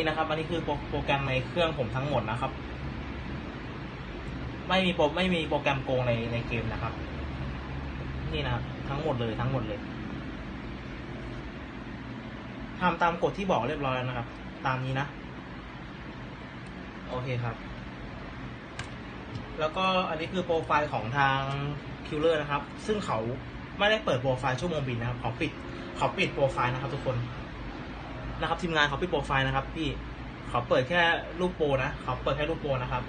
นี่นะครับอันนี้คือโปรแกรมในเครื่องผมทั้งหมดนะครับ ไม่มีโปรไม่มีโปรแกรมโกงในในเกมนะครับ นี่นะครับทั้งหมดเลยทั้งหมดเลยทำตามกฎที่บอกเรียบร้อยแล้วนะครับ ตามนี้นะ โอเคครับ แล้วก็อันนี้คือโปรไฟล์ของทางคิลเลอร์นะครับ ซึ่งเขาไม่ได้เปิดโปรไฟล์ชั่วโมงบินนะครับเขาปิดเขาปิดโปรไฟล์นะครับทุกคน นะครับทีมงานเขาปิดโปรไฟล์นะครับพี่เขาเปิดแค่รูปโปรนะเขาเปิดแค่รูปโปรนะครับ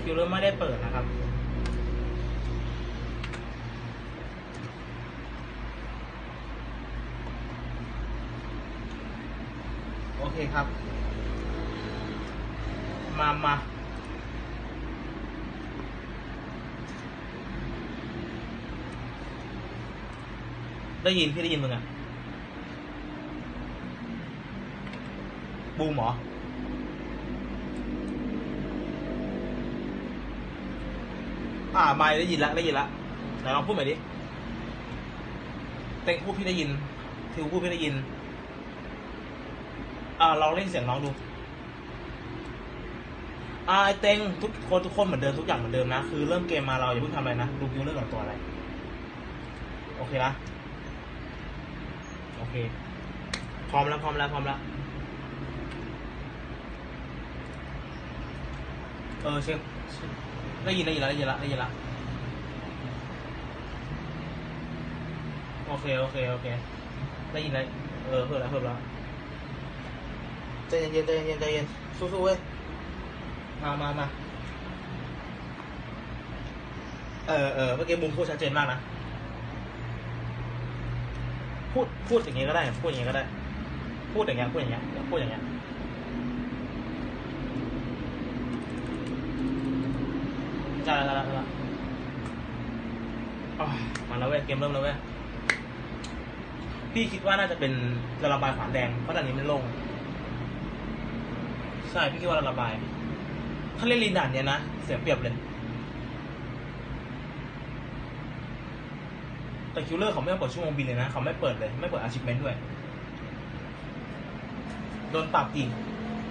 คิลเลอร์ไม่ได้เปิดนะครับโอเคครับ มามา ได้ยินพี่ได้ยินมึงอะบูมเหรออ่าไม่ได้ยินละได้ยินละไหนลองพูดใหม่ดิเต็งพูดพี่ได้ยิน ทิวพูดพี่ได้ยิน อ่าลองเล่นเสียงน้องดูอ่าไอเต็งทุกคนทุกคนเหมือนเดิมทุกอย่างเหมือนเดิมนะ คือเริ่มเกมมาเราอย่าเพิ่งทำอะไรนะดูคิวเรื่องก่อนตัวอะไร โอเคนะ พร้อมแล้วพร้อมแล้วพร้อมแล้วเออเช็คได้ยินได้ยินแล้วได้ยินแล้วได้ยินแล้วโอเคโอเคโอเคได้ยินแล้วเออเพิ่มแล้วเพิ่มแล้วใจเย็นๆใจเย็นๆใจเย็นสู้ๆเว้ยมามามาเออเออเมื่อกี้มุมพูดชัดเจนมากนะ พูดพูดอย่างนี้ก็ได้ พูดอย่างนี้ก็ได้ พูดอย่างเงี้ยพูดอย่างเงี้ยพูดอย่างเงี้ยได้แล้วได้แล้วได้แล้วอ๋อมาแล้วเว้ยเกมเริ่มแล้วเว้ยพี่คิดว่าน่าจะเป็นจะระบายขวานแดงเพราะด่านนี้มันโล่งใช่พี่คิดว่าระบายถ้าเล่นลีนด่านเนี้ยนะเสียเปรียบเลย แต่คิวเลอร์เขาไม่เปิดชั่วโมงบินเลยนะเขาไม่เปิดเลยไม่เปิดอาชิพเมนต์ด้วยโดนปรับอีก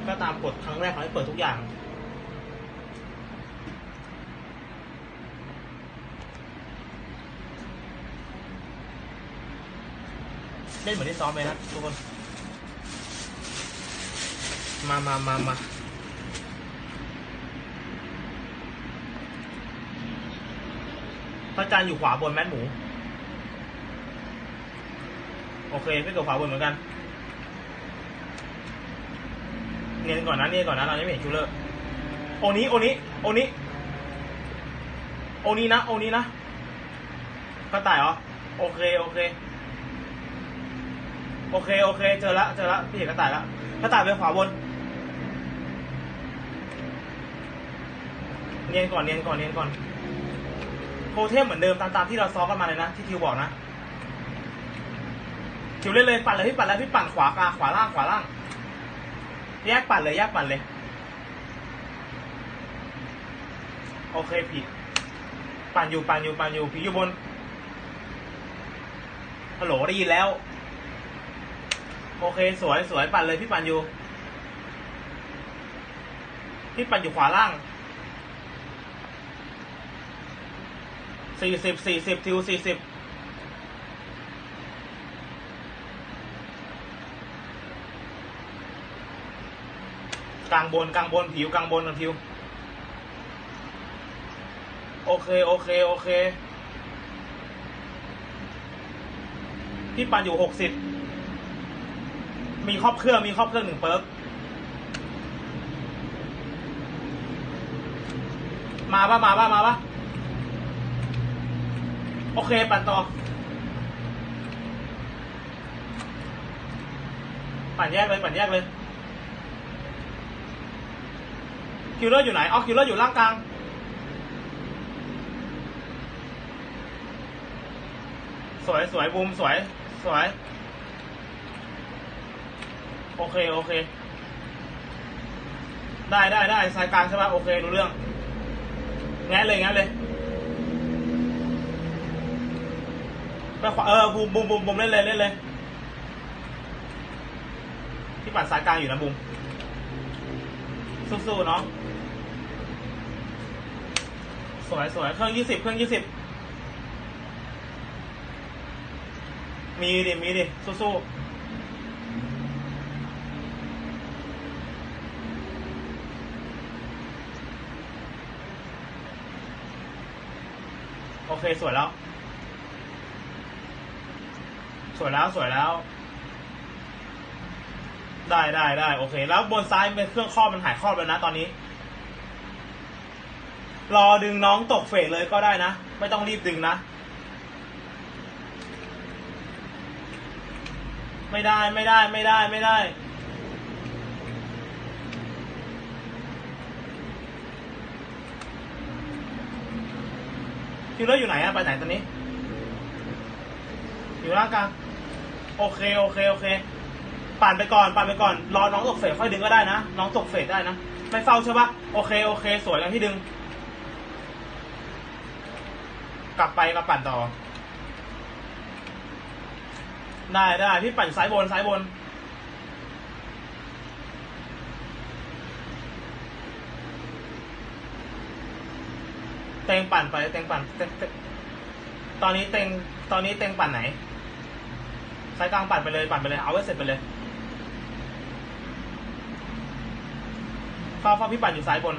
ก็ตามกฎครั้งแรกเขาให้เปิดทุกอย่างเล่นเหมือนที่ซ้อมเลยนะทุกคน มามามามาพระจันทร์อยู่ขวาบนแมทหมู โอเคพี่เกิดขวาบนเหมือนกัน เนียนก่อนนะเนียนก่อนนะเราไม่เห็นคิวเลอร์โอนี้โอนี้โอนี้โอนี้นะโอนี้นะกระต่ายเหรอโอเคโอเค โอเคโอเค เจอละเจอละพี่เห็นกระต่ายละกระต่ายไปขวาบนเนียนก่อนเนียนก่อนเนียนก่อนโทเทมเหมือนเดิมตามตามที่เราซ้อมกันมาเลยนะที่ทิวบอกนะ ทิวเล่นเลยปั่นเลยพี่ปั่นแล้วพี่ปั่นขวากลางขวาล่างขวาล่าง แยกปั่นเลยแยกปั่นเลย โอเคผิด ปั่นอยู่ปั่นอยู่ปั่นอยู่ผีอยู่บนฮัลโหลได้ยินแล้ว โอเคสวยสวยปั่นเลยพี่ปั่นอยู่ พี่ปั่นอยู่ขวาล่างสี่สิบสี่สิบทิวสี่สิบ ลางบนกลางบนผิวกลางบนกับผิว โอเค โอเค โอเค พี่ปันอยู่หกสิบมีครอบเครื่องมีครอบเครื่องหนึ่งเปิร์กมาปะมาปะมาปะโอเค ปั่นต่อ ปั่นแยกเลย ปั่นแยกเลย คิวเลอร์อยู่ไหนอ๋อคิวเลอร์อยู่ล่างกลาง สวยสวยบูมสวยสวย โอเค โอเค ได้ได้ได้สายกลางใช่ไหมโอเค รู้เรื่อง แงั้นเลยแงั้นเลยไปขวาเออบูมบูมบูมบูมเล่นเลยเล่นเลยพี่ปั่นซ้ายกลางอยู่นะบุม สู้ๆเน้องสวยสวยเครื่องยี่สิบเครื่องยี่สิบมีดิ มีดิ สู้ๆโอเค สวยแล้ว สวยแล้ว สวยแล้ว ได้ได้ได้โอเค แล้วบนซ้ายเป็นเครื่องครอบมันหายครอบแล้วนะตอนนี้ รอดึงน้องตกเฟสเลยก็ได้นะ ไม่ต้องรีบดึงนะ ไม่ได้ไม่ได้ไม่ได้ไม่ได้ คิวเลอร์อยู่ไหนอะไปไหนตอนนี้ อยู่ล่างกลางโอเค โอเค โอเค ปั่นไปก่อนปั่นไปก่อนรอน้องตกเฟสค่อยดึงก็ได้นะน้องตกเฟสได้นะไม่เฝ้าใช่ปะโอเคโอเค สวยกันที่ดึง กลับไปมาปั่นต่อ ได้ได้พี่ปั่นซ้ายบนซ้ายบนเต็งปั่นไปเต็งปั่นเต็งเต็งตอนนี้เต็งตอนนี้เต็งปั่นไหนซ้ายกลางปั่นไปเลยปั่นไปเลยเอาไว้เสร็จไปเลย ฟ้าฟ้าพี่ปั่นอยู่ซ้ายบน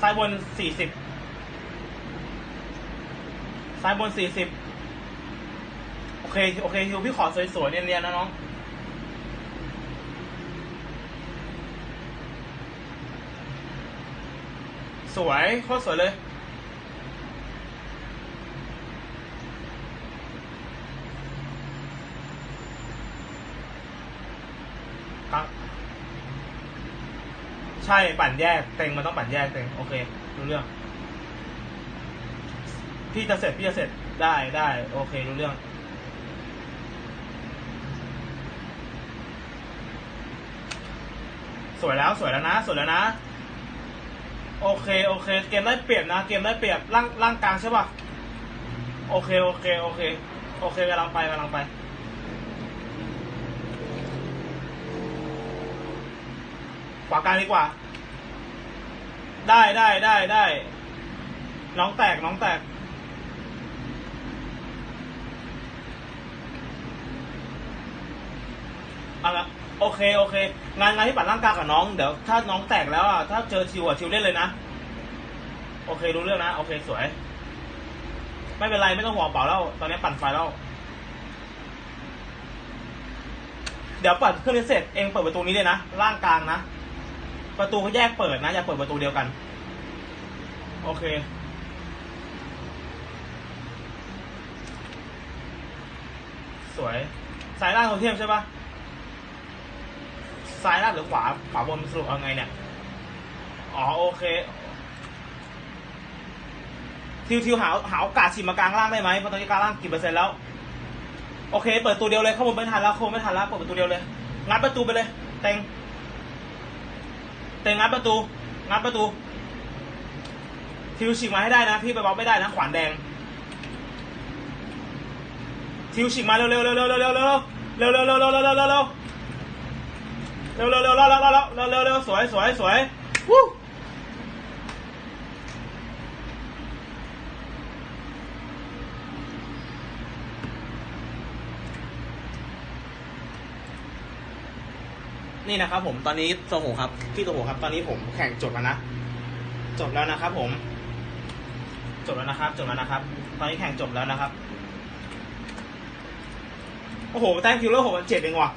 ซ้ายบนสี่สิบซ้ายบนสี่สิบโอเค โอเคคิวพี่ขอสวยๆเนียนๆนะน้อง สวยโคตรสวยเลยครับใช่ปั่นแยก เต็งมันต้องปั่นแยกเต็ง โอเครู้เรื่อง พี่จะเสร็จพี่จะเสร็จได้ได้ โอเครู้เรื่องสวยแล้วสวยแล้วนะสวยแล้วนะ โอเคโอเค เกมได้เปรียบนะ เกมได้เปรียบร่างร่างกลางใช่ป่ะโอเคโอเคโอเคโอเคกำลังไปกำลังไปขวากลางดีกว่า ได้ได้ได้ได้น้องแตกน้องแตกเอาละ โอเคโอเค งานงานที่ปัดร่างกายกับน้องเดี๋ยวถ้าน้องแตกแล้วอะถ้าเจอทิวอะทิวเล่นเลยนะ โอเครู้เรื่องนะ โอเคสวย ไม่เป็นไรไม่ต้องห่วงเปล่าแล้ว ตอนนี้ปั่นไฟแล้ว เดี๋ยวเปิดเครื่องนี้เสร็จเองเปิดประตูนี้เลยนะล่างกลางนะประตูก็แยกเปิดนะอย่าเปิดประตูเดียวกัน โอเคสวย สายล่างโทเทียมใช่ปะ ซ้ายล่างหรือขวาขวาบนสรุปเอาไงเนี่ย อ๋อโอเค ทิวทิวหาหาโอกาสฉีดมากลางล่างได้ไหมเพราะตอนนี้กลางล่างกี่เปอร์เซ็นต์แล้ว โอเค เปิดตัวเดียวเลยเข้าบนไม่ทันแล้วเข้าไม่ทันแล้วเปิดประตูเดียวเลย งัดประตูไปเลย เต็ง เต็งงัดประตู งัดประตู ทิวฉีกมาให้ได้นะ พี่ไปบล็อกไม่ได้นะ ขวานแดง ทิวฉีกมาเร็วเร็วเร็วเร็วเร็วเร็วเร็วเร็วเร็วเร็วเร็วเร็ว เร็วเร็วเร็วเร็วเร็วเร็วเร็วเร็วเร็วสวยสวยสวยวู้นี่นะครับผมตอนนี้โซโหครับพี่โซโหครับ ตอนนี้ผมแข่งจบแล้วนะจบแล้วนะครับ ผม จบแล้วนะครับ จบแล้วนะครับ ตอนนี้แข่งจบแล้วนะครับ โอ้โหแต้มคิวเลอร์หกเจ็ดเองว่ะ